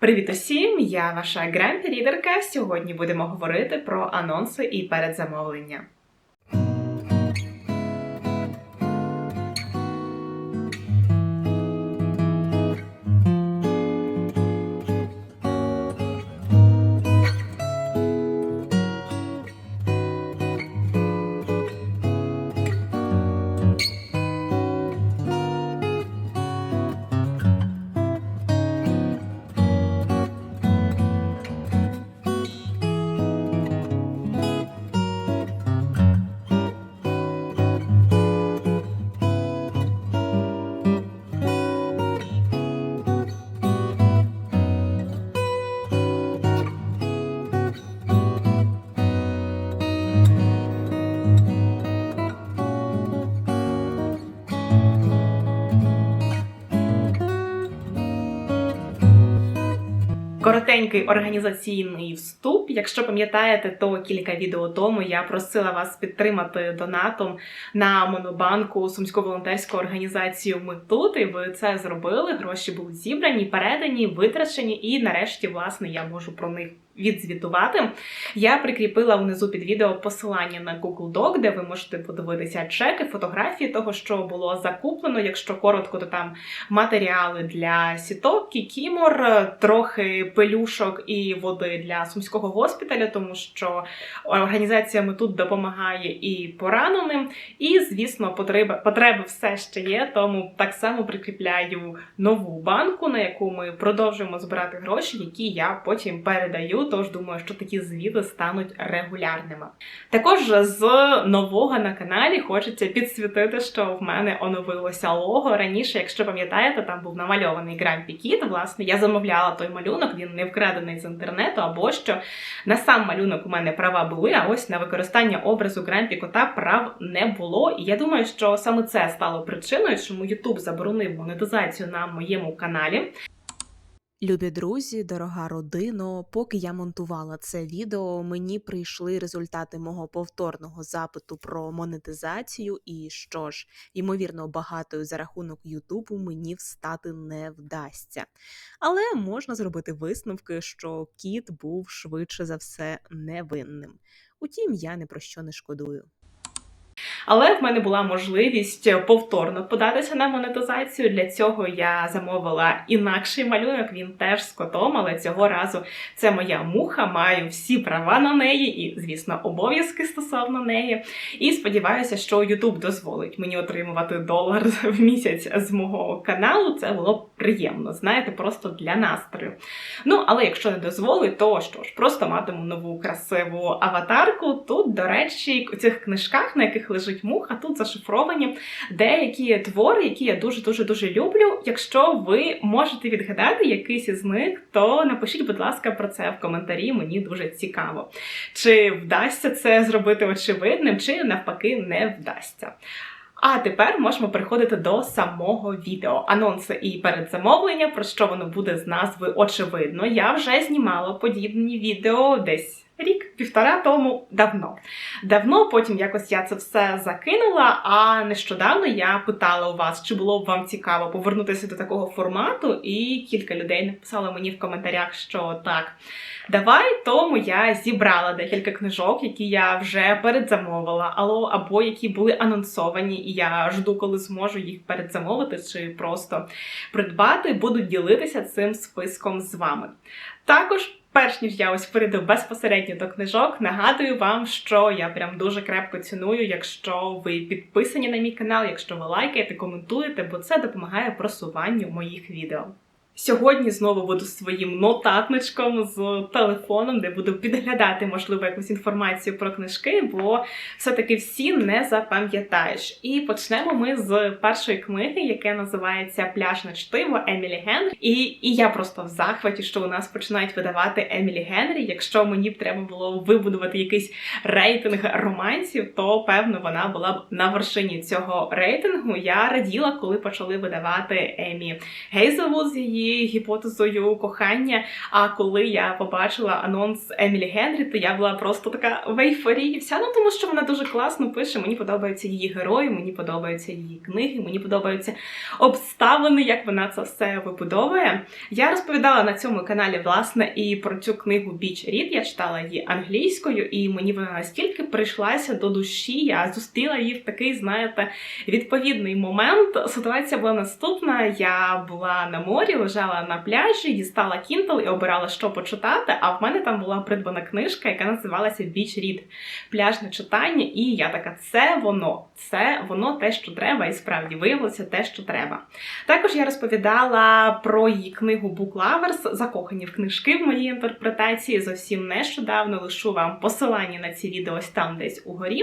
Привіт усім! Я ваша гранд-лідерка. Сьогодні будемо говорити про анонси і передзамовлення. Коротенький організаційний вступ. Якщо пам'ятаєте, то кілька відео тому я просила вас підтримати донатом на монобанку Сумську волонтерську організацію Ми тут, і ви це зробили. Гроші були зібрані, передані, витрачені, і нарешті, власне, я можу про них відзвітувати. Я прикріпила внизу під відео посилання на Google Doc, де ви можете подивитися чеки, фотографії того, що було закуплено. Якщо коротко, то там матеріали для сіток, кікімор, трохи пелюшок і води для сумського госпіталя, тому що організація тут допомагає і пораненим. І, звісно, потреби, потреби все ще є. Тому так само прикріпляю нову банку, на яку ми продовжуємо збирати гроші, які я потім передаю. Тож думаю, що такі звіти стануть регулярними. Також з нового на каналі хочеться підсвітити, що в мене оновилося лого. Раніше, якщо пам'ятаєте, там був намальований Грампі Кіт. Власне, я замовляла той малюнок, він не вкрадений з інтернету, або що на сам малюнок у мене права були, а ось на використання образу Грампі кота прав не було. І я думаю, що саме це стало причиною, чому YouTube заборонив монетизацію на моєму каналі. Любі друзі, дорога родино, поки я монтувала це відео, мені прийшли результати мого повторного запиту про монетизацію, і що ж, ймовірно, багатою за рахунок Ютубу мені встати не вдасться. Але можна зробити висновки, що кіт був швидше за все невинним. Утім, я ні про що не шкодую. Але в мене була можливість повторно податися на монетизацію. Для цього я замовила інакший малюнок. Він теж з котом, але цього разу це моя муха. Маю всі права на неї і, звісно, обов'язки стосовно неї. І сподіваюся, що YouTube дозволить мені отримувати долар в місяць з мого каналу. Це було б приємно, знаєте, просто для настрою. Ну, але якщо не дозволить, то що ж, просто матиму нову красиву аватарку. Тут, до речі, у цих книжках, на яких лежить муха, тут зашифровані деякі твори, які я дуже дуже дуже люблю. Якщо ви можете відгадати якийсь із них, то напишіть, будь ласка, про це в коментарі. Мені дуже цікаво. Чи вдасться це зробити очевидним, чи навпаки не вдасться. А тепер можемо переходити до самого відео. Анонси і передзамовлення, про що воно буде з назви очевидно. Я вже знімала подібні відео десь. Рік, півтора тому давно. Давно потім якось я це все закинула. А нещодавно я питала у вас, чи було б вам цікаво повернутися до такого формату, і кілька людей написали мені в коментарях, що так. Давай, тому я зібрала декілька книжок, які я вже передзамовила, або які були анонсовані, і я жду, коли зможу їх передзамовити чи просто придбати. Буду ділитися цим списком з вами. Також. Перш ніж я ось перейду безпосередньо до книжок, нагадую вам, що я прям дуже крепко ціную, якщо ви підписані на мій канал, якщо ви лайкаєте, коментуєте, бо це допомагає просуванню моїх відео. Сьогодні знову буду своїм нотатничком з телефоном, де буду підглядати, можливо, якусь інформацію про книжки, бо все-таки всі не запам'ятаєш. І почнемо ми з першої книги, яка називається Пляжне чтиво Емілі Генрі. І, і я просто в захваті, що у нас починають видавати Емілі Генрі. Якщо мені б треба було вибудувати якийсь рейтинг романсів, то певно вона була б на вершині цього рейтингу. Я раділа, коли почали видавати Емі Гейзелвуд з її її гіпотезою кохання. А коли я побачила анонс Емілі Генрі, то я була просто така в ейфорії вся. Ну тому що вона дуже класно пише. Мені подобаються її герої, мені подобаються її книги, мені подобаються обставини, як вона це все вибудовує. Я розповідала на цьому каналі власне і про цю книгу Біч Рід. Я читала її англійською, і мені вона настільки прийшлася до душі. Я зустріла її в такий, знаєте, відповідний момент. Ситуація була наступна. Я була на морі, лежала на пляжі, дістала Kindle і обирала, що почитати. А в мене там була придбана книжка, яка називалася Біч Рід пляжне читання. І я така, це воно, це воно те, що треба, і справді виявилося те, що треба. Також я розповідала про її книгу Book Lovers, закохані в книжки в моїй інтерпретації. Зовсім нещодавно лишу вам посилання на ці відео ось там десь угорі.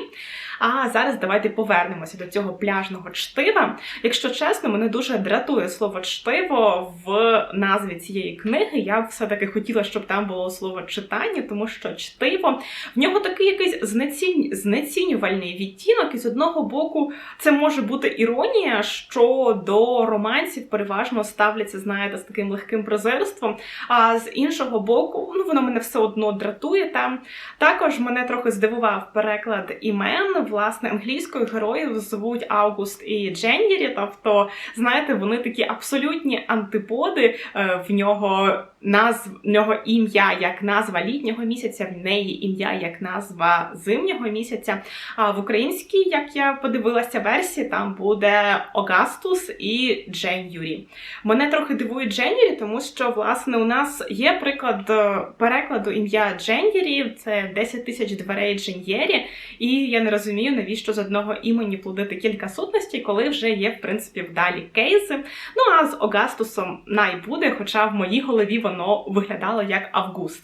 А зараз давайте повернемося до цього пляжного чтива. Якщо чесно, мене дуже дратує слово чтиво в назві цієї книги. Я все-таки хотіла, щоб там було слово читання, тому що чтиво в нього такий якийсь знецінь... знецінювальний відтінок, і з одного боку, це може бути іронія, що до романсів переважно ставляться, знаєте, з таким легким презирством. А з іншого боку, ну воно мене все одно дратує там. Також мене трохи здивував переклад імен. Власне, англійською героїв звуть Август і Дженєрі. Тобто, знаєте, вони такі абсолютні антиподи. Е, В нього назв нього ім'я як назва літнього місяця, в неї ім'я як назва зимнього місяця. А в українській, як я подивилася версії, там буде Огастус і Дженюрі. Мене трохи дивує Дженюрі, тому що власне у нас є приклад е, перекладу ім'я Дженюрі, це 10 тисяч дверей Дженєрі. І я не розумію, навіщо з одного імені плодити кілька сутностей, коли вже є, в принципі, вдалі кейси. Ну а з Огастусом най буде, хоча в моїй голові воно виглядало як Август.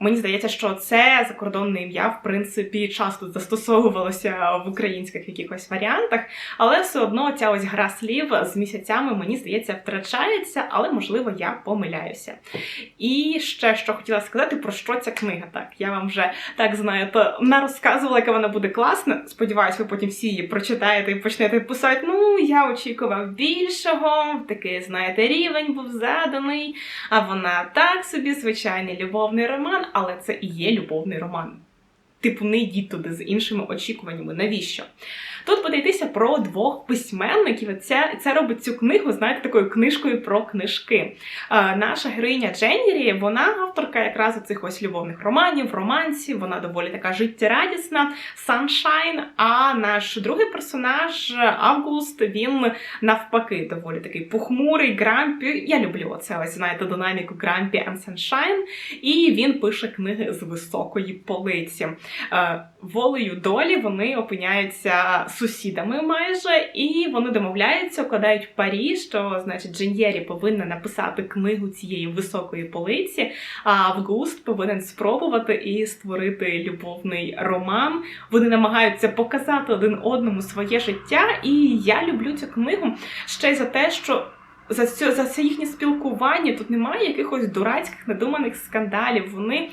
Мені здається, що це закордонне ім'я, в принципі, часто застосовувалося в українських якихось варіантах, але все одно ця ось гра слів з місяцями, мені здається, втрачається, але можливо я помиляюся. І ще що хотіла сказати, про що ця книга. Так, я вам вже так знаєте, нарозказувала, яка вона буде класна. Сподіваюсь, ви потім всі її прочитаєте і почнете писати. Ну, я очікував більшого, такий, знаєте, рівень був заданий. А вона так собі, звичайний любовний роман, але це і є любовний роман. Типу, не йдіть туди з іншими очікуваннями. Навіщо? Тут буде йтися про двох письменників. Це, це робить цю книгу, знаєте, такою книжкою про книжки. Е, наша героїня Дженнірі, вона авторка якраз цих ось любовних романів, романсів. Вона доволі така життєрадісна, саншайн. А наш другий персонаж Август, він навпаки доволі такий похмурий, грампі. Я люблю оце ось знаєте динаміку Грампі and Sunshine. І він пише книги з високої полиці. Е, волею долі вони опиняються сусідами майже, і вони домовляються, укладають парі, що значить Дженєрі повинна написати книгу цієї високої полиці, а Август повинен спробувати і створити любовний роман. Вони намагаються показати один одному своє життя, і я люблю цю книгу ще й за те, що. За це, за це їхнє спілкування тут немає якихось дурацьких надуманих скандалів. Вони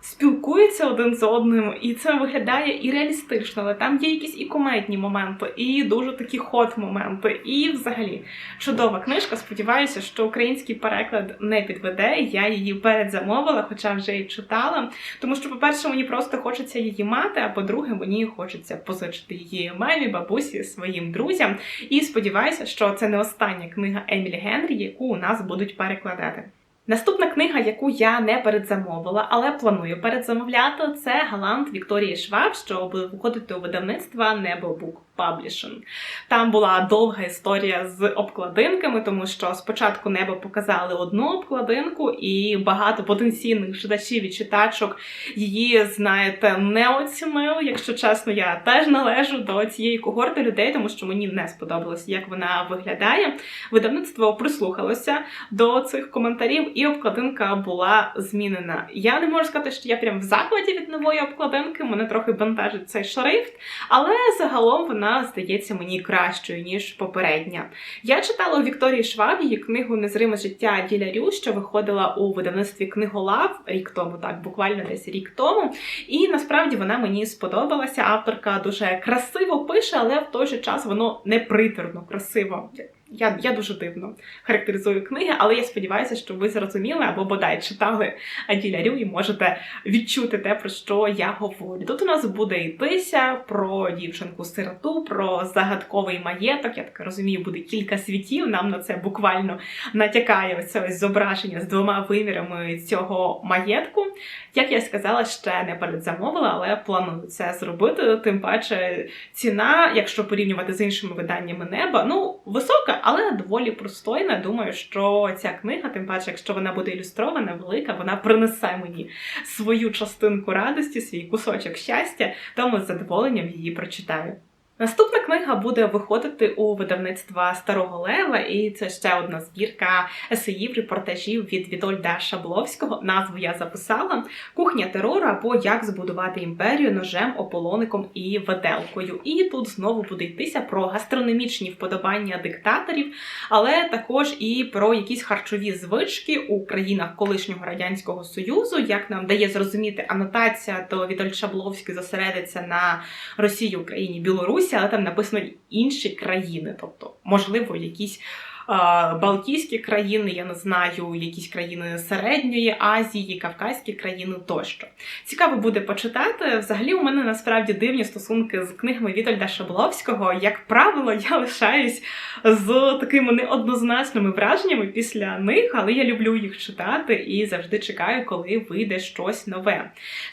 спілкуються один з одним, і це виглядає і реалістично, але там є якісь і комедні моменти, і дуже такі хот моменти. І взагалі чудова книжка. Сподіваюся, що український переклад не підведе. Я її передзамовила, хоча вже її читала. Тому що, по-перше, мені просто хочеться її мати, а по-друге, мені хочеться позичити її мамі, бабусі, своїм друзям. І сподіваюся, що це не остання книга Емілі Генрі, яку у нас будуть перекладати. Наступна книга, яку я не передзамовила, але планую передзамовляти, це Галант Вікторії Шваб, що буде виходити у видавництва Небо Book Publishing. Там була довга історія з обкладинками, тому що спочатку небо показали одну обкладинку, і багато потенційних читачів і читачок її, знаєте, не оцінили. Якщо чесно, я теж належу до цієї когорти людей, тому що мені не сподобалось, як вона виглядає. Видавництво прислухалося до цих коментарів, і обкладинка була змінена. Я не можу сказати, що я прям в закладі від нової обкладинки, мене трохи бентежить цей шрифт, але загалом вона здається мені кращою ніж попередня. Я читала у Вікторії Шваб її книгу Незриме життя ділярю, що виходила у видавництві книголав рік тому, так буквально десь рік тому. І насправді вона мені сподобалася. Авторка дуже красиво пише, але в той же час воно не приторно красиво. Я, я дуже дивно характеризую книги, але я сподіваюся, що ви зрозуміли або бодай читали Аділя Рю і можете відчути те, про що я говорю. Тут у нас буде йтися про дівчинку-сироту, про загадковий маєток. Я так розумію, буде кілька світів. Нам на це буквально натякає це ось зображення з двома вимірами цього маєтку. Як я сказала, ще не передзамовила, але планую це зробити. Тим паче ціна, якщо порівнювати з іншими виданнями неба, ну висока, але доволі простойна. Думаю, що ця книга, тим паче, якщо вона буде ілюстрована, велика, вона принесе мені свою частинку радості, свій кусочок щастя, тому з задоволенням її прочитаю. Наступна книга буде виходити у видавництва Старого Лева, і це ще одна збірка есеїв, репортажів від Вітольда Шабловського. Назву я записала: Кухня терору або Як збудувати імперію ножем, ополоником і веделкою. І тут знову буде йтися про гастрономічні вподобання диктаторів, але також і про якісь харчові звички у країнах колишнього радянського союзу. Як нам дає зрозуміти анотація, то Вітольд Шабловський зосередиться на Росії, Україні, Білорусі, але там написано інші країни, тобто, можливо, якісь. Балтійські країни, я не знаю, якісь країни Середньої Азії, Кавказькі країни тощо. Цікаво буде почитати. Взагалі, у мене насправді дивні стосунки з книгами Вітольда Шабловського. Як правило, я лишаюсь з такими неоднозначними враженнями після них, але я люблю їх читати і завжди чекаю, коли вийде щось нове.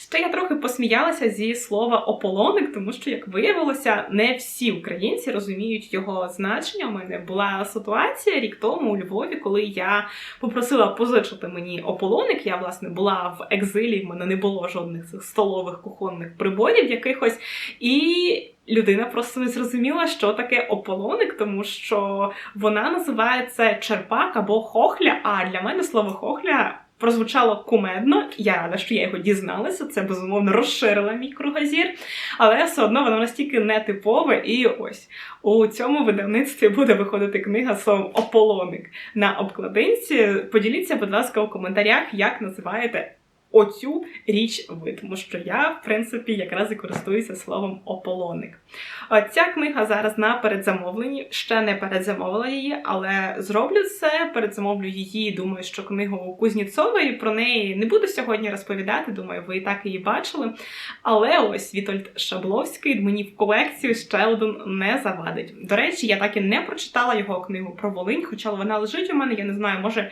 Ще я трохи посміялася зі слова ополоник, тому що, як виявилося, не всі українці розуміють його значення. У мене була ситуація рік тому у Львові, коли я попросила позичити мені ополоник. Я власне була в екзилі, в мене не було жодних цих столових кухонних приборів якихось. І людина просто не зрозуміла, що таке ополоник, тому що вона називає це черпак або хохля. А для мене слово хохля. Прозвучало кумедно, я рада, що я його дізналася. Це безумовно розширила мій кругозір, але все одно воно настільки нетипове. І ось у цьому видавництві буде виходити книга словом ополоник на обкладинці. Поділіться, будь ласка, у коментарях, як називаєте оцю річ ви, тому що я, в принципі, якраз і користуюся словом ополоник. Ця книга зараз на передзамовленні, ще не передзамовила її, але зроблю це, передзамовлю її. Думаю, що книгу Кузніцової про неї не буду сьогодні розповідати. Думаю, ви і так її бачили. Але ось Вітольд Шабловський мені в колекцію ще один не завадить. До речі, я так і не прочитала його книгу про Волинь, хоча вона лежить у мене, я не знаю, може.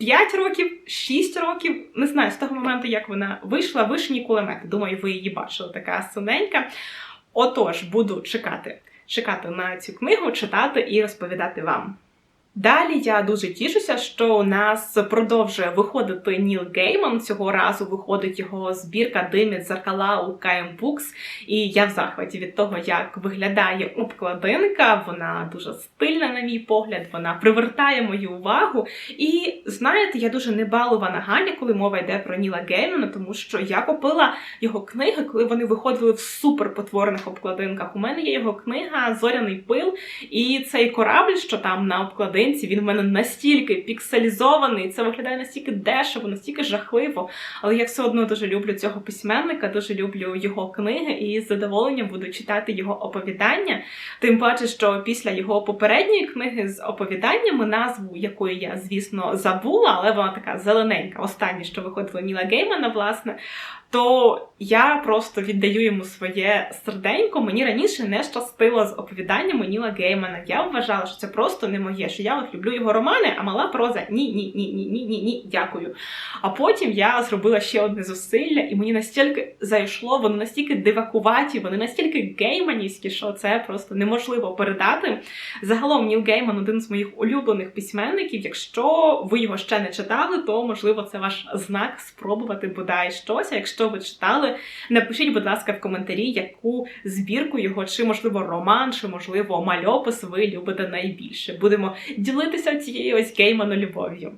5 років, 6 років, не знаю, з того моменту, як вона вийшла, вишні кулемети. Думаю, ви її бачили, така синенька. Отож, буду чекати, чекати на цю книгу, читати і розповідати вам. Далі я дуже тішуся, що у нас продовжує виходити Ніл Гейман. Цього разу виходить його збірка Димить зеркала у KM Books. І я в захваті від того, як виглядає обкладинка. Вона дуже стильна, на мій погляд, вона привертає мою увагу. І знаєте, я дуже небалована Ганя, коли мова йде про Ніла Геймана, тому що я купила його книги, коли вони виходили в суперпотворних обкладинках. У мене є його книга Зоряний пил, і цей корабль, що там на обкладинці, він в мене настільки пікселізований, це виглядає настільки дешево, настільки жахливо. Але я все одно дуже люблю цього письменника, дуже люблю його книги і з задоволенням буду читати його оповідання. Тим паче, що після його попередньої книги з оповіданнями, назву якої я, звісно, забула, але вона така зелененька, остання, що виходила Ніла Геймана, власне. То я просто віддаю йому своє серденько. Мені раніше не щастило з оповіданнями Ніла Геймана. Я вважала, що це просто не моє, що я от люблю його романи, а мала проза ні, ні, ні, ні, ні, ні, ні, дякую. А потім я зробила ще одне зусилля, і мені настільки зайшло, вони настільки дивакуваті, вони настільки гейманівські, що це просто неможливо передати. Загалом Ніл Гейман один з моїх улюблених письменників. Якщо ви його ще не читали, то можливо це ваш знак спробувати бодай щось. А якщо ви читали, напишіть, будь ласка, в коментарі, яку збірку його, чи можливо роман, чи можливо мальопис ви любите найбільше. Будемо ділитися цією ось гейману любов'ю.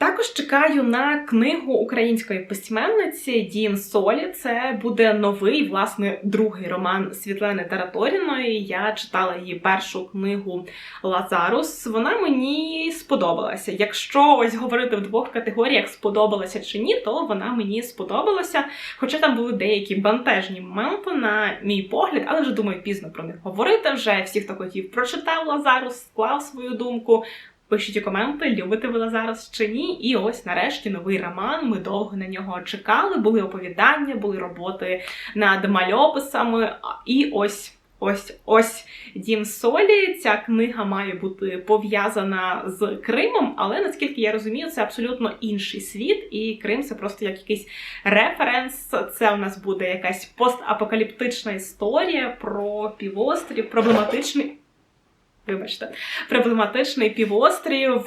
Також чекаю на книгу української письменниці Дім Солі. Це буде новий, власне, другий роман Світлани Тараторіної. Я читала її першу книгу Лазарус. Вона мені сподобалася. Якщо ось говорити в двох категоріях сподобалася чи ні, то вона мені сподобалася. Хоча там були деякі бентежні моменти, на мій погляд, але вже думаю, пізно про них говорити. Вже всі, хто хотів, прочитав Лазарус, склав свою думку. Пишіть у коменти, любите ви Лазарус чи ні. І ось нарешті новий роман. Ми довго на нього чекали. Були оповідання, були роботи над мальописами. І ось. Ось ось Дім Солі. Ця книга має бути пов'язана з Кримом, але наскільки я розумію, це абсолютно інший світ, і Крим це просто як якийсь референс. Це у нас буде якась постапокаліптична історія про півострів, проблематичний. Вибачте, проблематичний півострів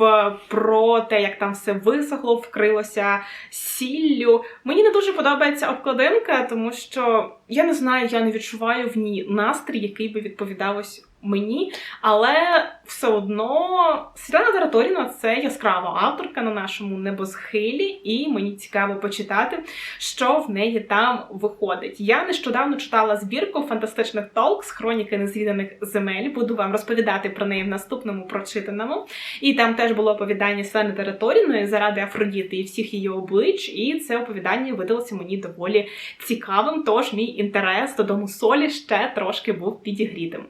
про те, як там все висохло, вкрилося сіллю. Мені не дуже подобається обкладинка, тому що я не знаю, я не відчуваю в ній настрій, який би відповідав ось мені. Але все одно Світлана Тараторіна це яскрава авторка на нашому небосхилі, і мені цікаво почитати, що в неї там виходить. Я нещодавно читала збірку фантастичних толк з хроніки незвіданих земель. Буду вам розповідати про неї в наступному прочитаному. І там теж було оповідання Світлани Тараторіної заради Афродіти і всіх її облич. І це оповідання видалося мені доволі цікавим. Тож мій інтерес до дому солі ще трошки був підігрітим.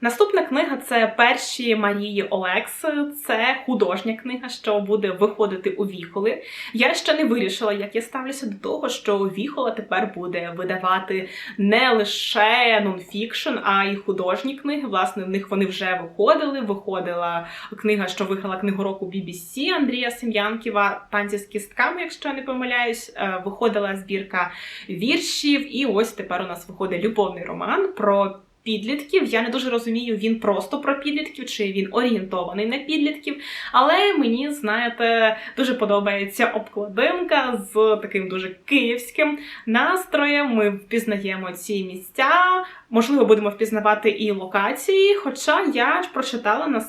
Наступна книга це перші Марії Олекс. Це художня книга, що буде виходити у віхоли. Я ще не вирішила, як я ставлюся до того, що віхола тепер буде видавати не лише нонфікшн, а й художні книги. Власне, в них вони вже виходили. Виходила книга, що виграла книгу року BBC Андрія Сем'янківа, танці з кістками, якщо я не помиляюсь. Е, Виходила збірка віршів, і ось тепер у нас виходить любовний роман про. Підлітків я не дуже розумію, він просто про підлітків чи він орієнтований на підлітків. Але мені, знаєте, дуже подобається обкладинка з таким дуже київським настроєм. Ми впізнаємо ці місця. Можливо, будемо впізнавати і локації. Хоча я ж прочитала на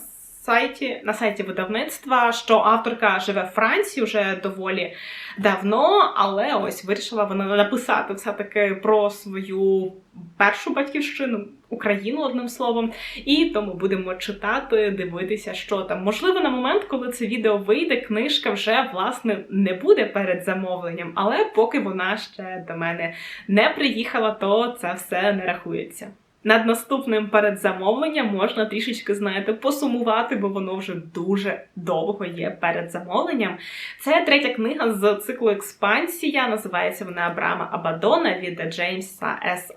сайті на сайті видавництва, що авторка живе в Франції вже доволі давно, але ось вирішила вона написати все-таки про свою першу батьківщину. Україну одним словом, і тому будемо читати, дивитися, що там. Можливо, на момент, коли це відео вийде, книжка вже власне не буде перед замовленням, але поки вона ще до мене не приїхала, то це все не рахується. Над наступним передзамовленням можна трішечки, знаєте, посумувати, бо воно вже дуже довго є перед замовленням. Це третя книга з циклу Експансія. Називається вона Абрама Абадона від Джеймса С.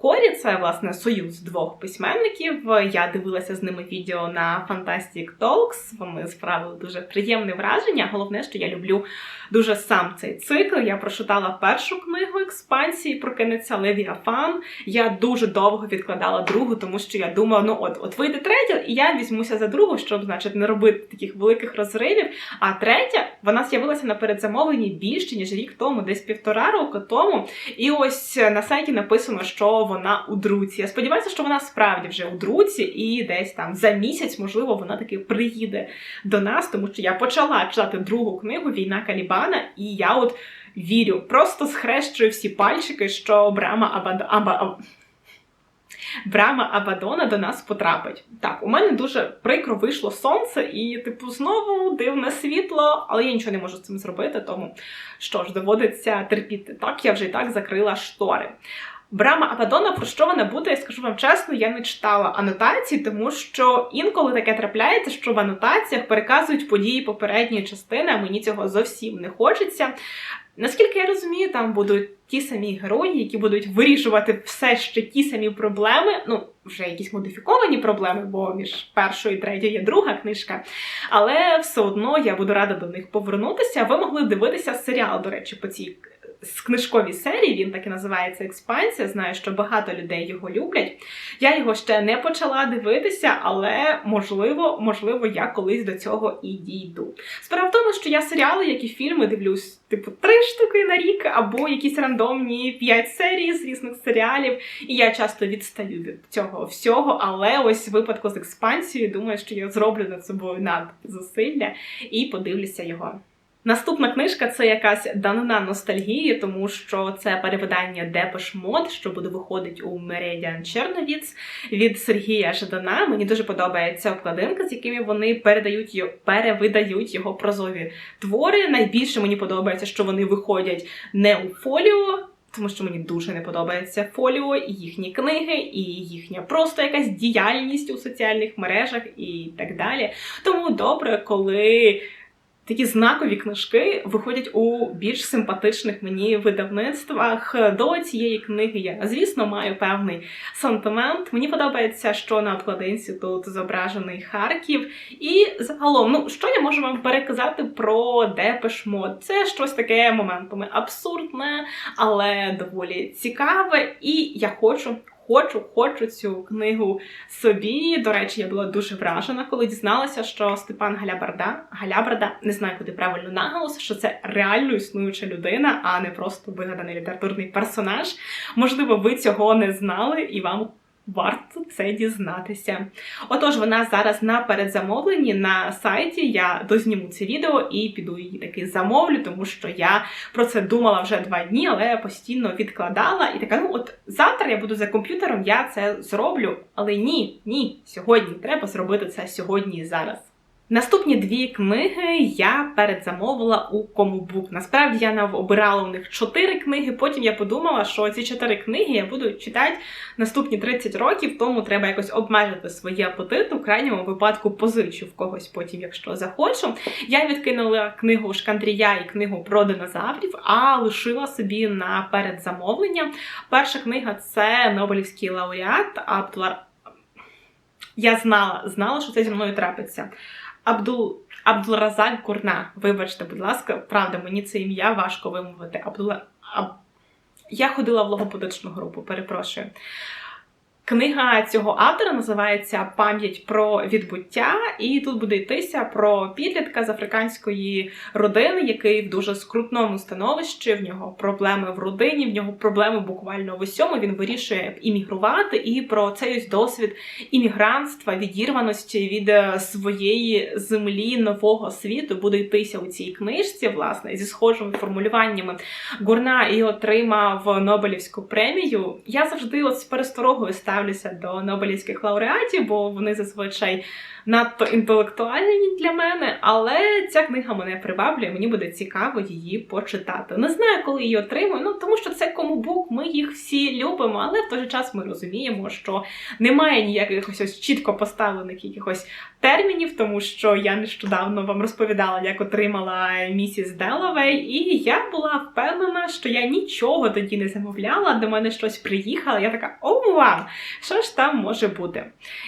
Корі це власне союз двох письменників. Я дивилася з ними відео на Fantastic Talks. Вони справили дуже приємне враження. Головне, що я люблю дуже сам цей цикл. Я прочитала першу книгу експансії, про прокинеться Левіафан. Я дуже довго відкладала другу, тому що я думала, ну от от вийде третя, і я візьмуся за другу, щоб, значить, не робити таких великих розривів. А третя вона з'явилася на передзамовленні більше ніж рік тому, десь півтора року тому. І ось на сайті написано, що вона у друці. Я сподіваюся, що вона справді вже у друці, і десь там за місяць, можливо, вона таки приїде до нас, тому що я почала читати другу книгу Війна Калібана, і я от вірю, просто схрещую всі пальчики, що Брама Абад... Аба... Брама Абадона до нас потрапить. Так, у мене дуже прикро вийшло сонце, і, типу, знову дивне світло, але я нічого не можу з цим зробити, тому що ж, доводиться терпіти. Так, я вже і так закрила штори. Брама Абадона, про що вона буде, я скажу вам чесно, я не читала анотації, тому що інколи таке трапляється, що в анотаціях переказують події попередньої частини, а мені цього зовсім не хочеться. Наскільки я розумію, там будуть ті самі герої, які будуть вирішувати все ще ті самі проблеми, ну, вже якісь модифіковані проблеми, бо між першою і третьою є друга книжка. Але все одно я буду рада до них повернутися. Ви могли дивитися серіал, до речі, по цій з книжковій серії, він так і називається Експансія. Знаю, що багато людей його люблять. Я його ще не почала дивитися, але можливо, можливо, я колись до цього і дійду. Справа в тому, що я серіали, як і фільми, дивлюсь, типу, три штуки на рік, або якісь рандомні п'ять серій з різних серіалів. І я часто відстаю від цього всього. Але ось в випадку з експансією, думаю, що я зроблю над собою над зусилля і подивлюся його. Наступна книжка це якась данина ностальгії, тому що це перевидання Депеш Мод, що буде виходить у Меридіан Черновіц від Сергія Жадана. Мені дуже подобається обкладинка, з якими вони передають його, перевидають його прозові твори. Найбільше мені подобається, що вони виходять не у фоліо. Тому що мені дуже не подобається фоліо, і їхні книги, і їхня просто якась діяльність у соціальних мережах і так далі. Тому добре, коли такі знакові книжки виходять у більш симпатичних мені видавництвах. До цієї книги я, звісно, маю певний сантимент. Мені подобається, що на обкладинці тут зображений Харків. І загалом, ну що я можу вам переказати про Депеш Мод? Це щось таке моментами абсурдне, але доволі цікаве. І я хочу. Хочу, хочу цю книгу собі. До речі, я була дуже вражена, коли дізналася, що Степан Галябарда, Галябарда, не знаю, куди правильно наголос, що це реально існуюча людина, а не просто вигаданий літературний персонаж. Можливо, ви цього не знали і вам. Варто це дізнатися. Отож, вона зараз на передзамовленні на сайті. Я дозніму це відео і піду її таки замовлю, тому що я про це думала вже два дні, але постійно відкладала. І така, ну от завтра я буду за комп'ютером, я це зроблю. Але ні, ні, сьогодні треба зробити це сьогодні і зараз. Наступні дві книги я передзамовила у Комубук. Насправді я обирала у них чотири книги. Потім я подумала, що ці чотири книги я буду читати наступні 30 років, тому треба якось обмежити свої апетити. У крайньому випадку позичу в когось потім, якщо захочу. Я відкинула книгу Шкандрія і книгу про динозаврів, а лишила собі на передзамовлення. Перша книга це Нобелівський лауреат Абдула. Я знала, знала, що це зі мною трапиться. Абдул Абдулразак Курна. Вибачте, будь ласка, правда, мені це ім'я важко вимовити. Абдула. Аб... Я ходила в логопедичну групу, перепрошую. Книга цього автора називається Пам'ять про відбуття, і тут буде йтися про підлітка з африканської родини, який в дуже скрутному становищі. В нього проблеми в родині, в нього проблеми буквально в усьому. Він вирішує іммігрувати, і про цей ось досвід іммігрантства, відірваності від е, своєї землі нового світу буде йтися у цій книжці, власне, зі схожими формулюваннями. Гурна і отримав Нобелівську премію. Я завжди от пересторогою ставлю ставлюся до Нобелівських лауреатів, бо вони зазвичай надто інтелектуальні для мене. Але ця книга мене приваблює, мені буде цікаво її почитати. Не знаю, коли її отримую, ну тому що це комубук, ми їх всі любимо, але в той же час ми розуміємо, що немає ніяких ось чітко поставлених якихось термінів, тому що я нещодавно вам розповідала, як отримала місіс Делавей, і я була впевнена, що я нічого тоді не замовляла, до мене щось приїхало. Я така, о, вау! Що ж там може бути?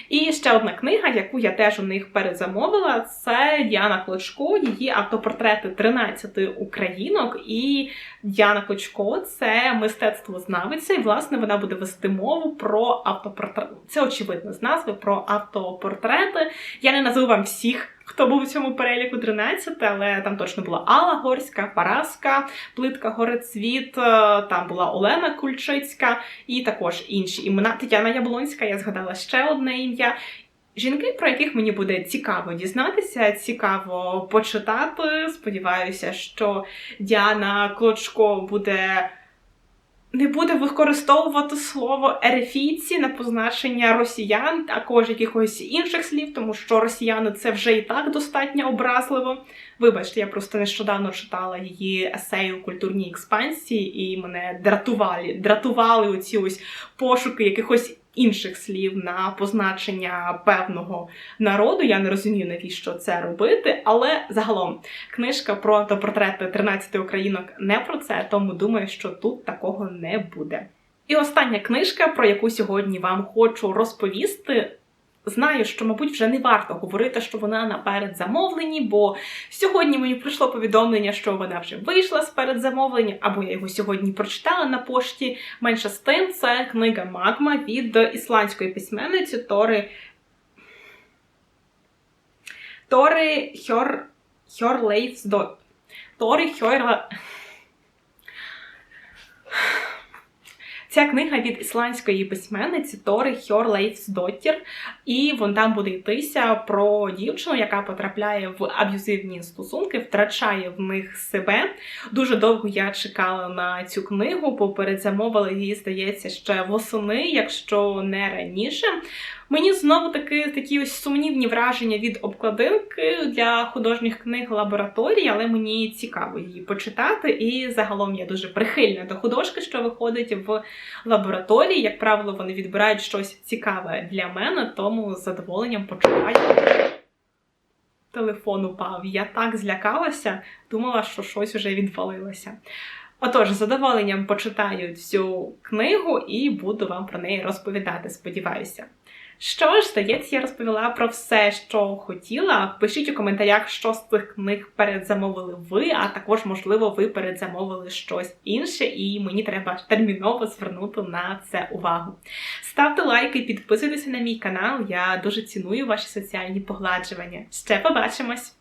І ще одна книга, яку я теж у них передзамовила, це Діана Клочко, її автопортрети 13 українок. І Діана Клочко це мистецтвознавиця, і власне вона буде вести мову про автопортрети. Це очевидно з назви про автопортрети. Я не назву вам всіх. Хто був у цьому переліку 13, але там точно була Алла Горська, Параска, Плитка Горецвіт, е, там була Олена Кульчицька і також інші імена. Тетяна Яблонська, я згадала ще одне ім'я. Жінки, про яких мені буде цікаво дізнатися, цікаво почитати. Сподіваюся, що Діана Клочко буде не буде використовувати слово ерефійці на позначення росіян, також якихось інших слів, тому що росіяни це вже і так достатньо образливо. Вибачте, я просто нещодавно читала її есею культурній експансії, і мене дратували, дратували оці ось пошуки якихось інших слів на позначення певного народу. Я не розумію, навіщо це робити, але загалом книжка про автопортрети 13 українок не про це, тому думаю, що тут такого не буде. І остання книжка, про яку сьогодні вам хочу розповісти. Знаю, що, мабуть, вже не варто говорити, що вона на передзамовленні, бо сьогодні мені прийшло повідомлення, що вона вже вийшла з передзамовлення, або я його сьогодні прочитала на пошті. Менше з тим, це книга Магма від ісландської письменниці Тори Тори Хьор Хьорлейфсдо. Тори Хьор... Ця книга від ісландської письменниці Тори Хьорлейфсдоттір, і вон там буде йтися про дівчину, яка потрапляє в аб'юзивні стосунки, втрачає в них себе. Дуже довго я чекала на цю книгу, бо передзамовила її, здається, ще восени, якщо не раніше. Мені знову таки такі ось сумнівні враження від обкладинки для художніх книг лабораторії, але мені цікаво її почитати. І загалом я дуже прихильна до художки, що виходить в лабораторії. Як правило, вони відбирають щось цікаве для мене, тому з задоволенням почитаю. Телефон упав. Я так злякалася, думала, що щось уже відвалилося. Отож, з задоволенням почитаю цю книгу і буду вам про неї розповідати, сподіваюся. Що ж, здається, я розповіла про все, що хотіла. Пишіть у коментарях, що з цих книг передзамовили ви, а також, можливо, ви передзамовили щось інше, і мені треба терміново звернути на це увагу. Ставте лайки, підписуйтеся на мій канал. Я дуже ціную ваші соціальні погладжування. Ще побачимось!